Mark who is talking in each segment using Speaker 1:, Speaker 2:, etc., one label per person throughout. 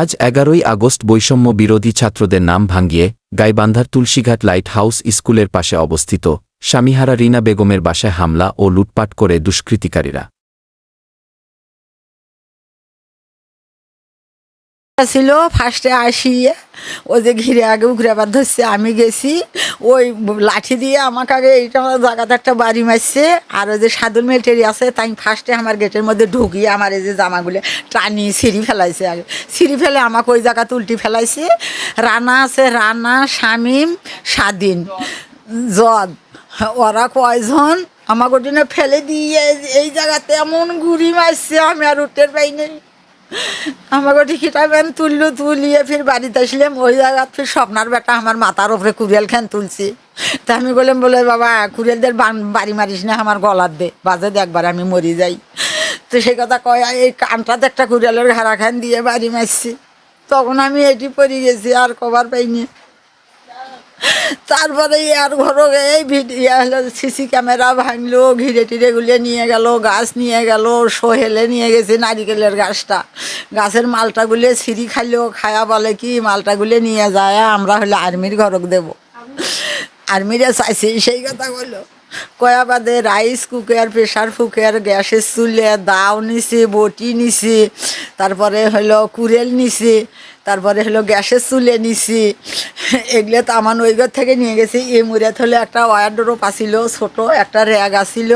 Speaker 1: আজ এগারোই আগস্ট বৈষম্য বিরোধী ছাত্রদের নাম ভাঙ্গিয়ে গাইবান্ধার তুলসীঘাট লাইট হাউস স্কুলের পাশে অবস্থিত স্বামীহারা রিনা বেগমের বাসায় হামলা ও লুটপাট করে দুষ্কৃতিকারীরা।
Speaker 2: ছিল ফার্স্টে আসি ও যে ঘিরে আগে উঘরে আবার ধরছে, আমি গেছি, ওই লাঠি দিয়ে আমাকে আগে এইটা আমার জায়গাতে একটা বাড়ি মারছে, আর ওই যে সাদুল মিলিটারি আছে, তাই ফার্স্টে আমার গেটের মধ্যে ঢুকিয়ে আমার এই যে জামাগুলো টানি, সিঁড়ি ফেলাইছে আগে। সিঁড়ি ফেলে আমাকে ওই জায়গাতে উল্টি ফেলাইছে। রানা আছে, রানা, শামিম, স্বাধীন জগ ওরা কয়জন? আমাকে ওদিনে ফেলে দিয়ে এই জায়গাতে এমন ঘুরি মারছে, আমি আর উঠতে পাইনি আমাকে টিকিটা ব্যান তুললো, তুলিয়ে ফির বাড়িতে আসলাম। ওই জায়গা ফির স্বপ্নার বেটা আমার মাথার ওপরে কুড়িয়াল খান তুলছি। তা আমি বললাম, বলে বাবা, কুড়িয়ালদের বাড়ি মারিস না, আমার গলার দে, বাজে একবার আমি মরি যাই। তো সেই কথা কয় এই কানটাতে একটা কুড়িয়ালের ঘাড়া খান দিয়ে বাড়ি মারছি। তখন আমি এটি পড়ে গেছি, আর কবার পাইনি। তারপরে আর ঘর এই ভিডিও হলো সিসি ক্যামেরা ভাঙলো, ঘিরে টিরে গুলিয়ে নিয়ে গেল, গাছ নিয়ে গেল, সোহেলে নিয়ে গেছে নারিকেলের গাছটা। গাছের মালটা গুলিয়ে সিঁড়ি খাইলো, খায়া বলে কি, মালটা গুলিয়ে নিয়ে যায়, আমরা হলে আর্মির ঘরক দেব। আর্মিরা চাইছি, সেই কথা বলল কয়া বাদে রাইস কুকার প্রেশার কুকার গ্যাসের চুলে দাও নিছি, বটি নিছি, তারপরে হলো কুরেল নিছি, তারপরে হলো গ্যাসের চুলে নিছি। এগুলো তো আমার ঘর থেকে নিয়ে গেছি। এই মুড়িয়াত হলে একটা ওয়ার ড্রপ আসিল ছোট একটা র্যাগ আসিল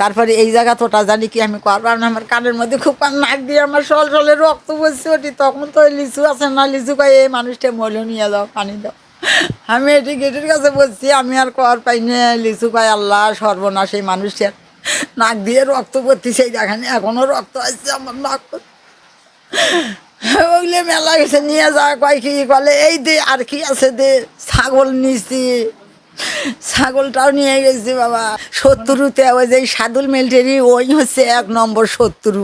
Speaker 2: তারপরে এই জায়গা তোটা জানি কি আমি করবার আমার কানের মধ্যে খুব নাক দিয়ে আমার সল সলে রক্ত বসছে ওটি। তখন তো লিচু আছে না, লিচু কয় এই মানুষটা মলে নিয়ে যাও, পানি দাও। আমি এটি গেটের কাছে বলছি, আমি আর কর পাইনি লিচু পাই আল্লাহ, সর্বনাশ এই মানুষটার নাক দিয়ে রক্ত পড়তি সেই দেখানি, এখনও রক্ত আসছে আমার নাক। ওইলে মেলা গেছে, নিয়ে যা, কয় কি বলে, এই দে, আর কি আছে দে, ছাগল নিছি ছাগলটাও নিয়ে গেছি বাবা। শত্রুতে, ওই যে সাদুল মিলিটারি, ওই হচ্ছে এক নম্বর শত্রু।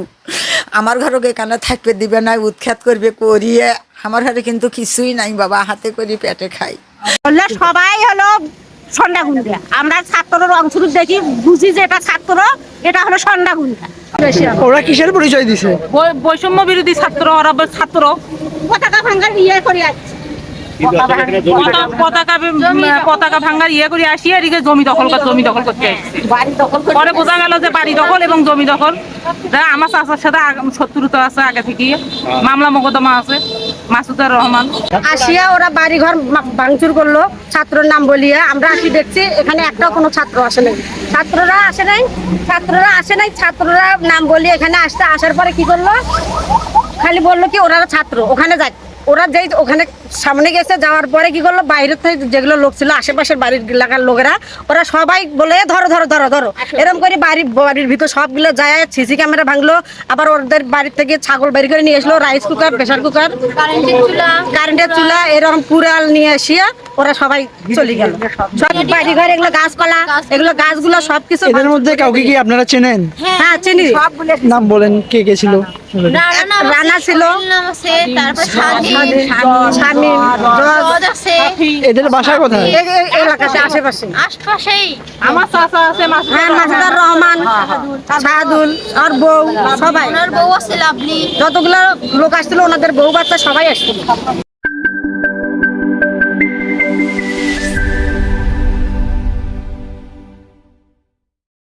Speaker 2: আমার ঘরকে কেন থাকবে দিবে না উৎখাত করবে করিয়ে। আমার ঘরে কিন্তু কিছুই নাই বাবা হাতে করি পেটে খাই।
Speaker 3: বললে সবাই হলো সন্ধ্যা গুন্ডা আমরা ছাত্রর অংশ দেখি বুঝি যে এটা ছাত্র এটা হলো সন্ধ্যা গুন্ডা
Speaker 4: ওরা কিসের পরিচয় দিছে?
Speaker 5: বৈষম্য বিরোধী ছাত্র ওরা ছাত্র।
Speaker 3: পতাকা ভাঙ্গার ইয়ে করে আসছে।
Speaker 5: পতাকা ভাঙ্গার ইয়ে করে আসি এদিকে জমি দখল কর- জমি দখল করতে আসছে।
Speaker 3: বাড়ি দখল
Speaker 5: পরে বোঝা গেল যে বাড়ি দখল এবং জমি দখল। আমার চাচার সাথে শত্রুতা আছে আগে থেকে মামলা মোকদ্দমা আছে মাসুদুর রহমান।
Speaker 3: আসিয়া ওরা বাড়ি ঘর ভাঙচুর করল ছাত্রর নাম বলিয়ে। আমরা আসি দেখছি এখানে একটাও কোনো ছাত্র আসে নাই। ছাত্ররা আসে নাই ছাত্ররা আসে নাই ছাত্ররা নাম বলিয়ে এখানে আসতে আসার পরে কি করল? খালি বলল কি ওরা ছাত্র ওখানে যাক ওরা যেই ওখানে সামনে গেছে যাওয়ার পরে কি করল? বাইরের থেকে যেগুলো লোক ছিল আশেপাশের বাড়ির এলাকার লোকেরা ওরা সবাই বলে ধরো ধরো ধরো ধরো। এরকম করে বাড়ির বাড়ির ভিতর সবগুলো যায় সিসি ক্যামেরা ভাঙলো আবার ওদের বাড়ির থেকে ছাগল বের করে নিয়ে আসলো রাইস কুকার প্রেসার কুকার। কারেন্টের চুলা। এরকম কুড়াল নিয়ে আসিয়া ওরা সবাই চলে গেল। সব বাড়ি ঘর এগুলো গাছপালা এগুলো গাছগুলো সবকিছু
Speaker 4: এদের মধ্যে কাউকে কি আপনারা চেনেন?
Speaker 3: হ্যাঁ চিনি।
Speaker 4: নাম বলেন কে কে ছিল?
Speaker 3: রানা ছিল।
Speaker 4: এদের বাসা কোথায়?
Speaker 3: এলাকাতে আশেপাশে।
Speaker 6: আশপাশেই।
Speaker 5: আমার চাচা আছে
Speaker 3: হ্যাঁ মাসুদার রহমান সাহাদুল। আর বউ সবাই।
Speaker 6: ওনার বউ আছে লাভলি।
Speaker 3: যতগুলো লোক আসছিল ওনাদের বউ বাচ্চা সবাই আসছিল।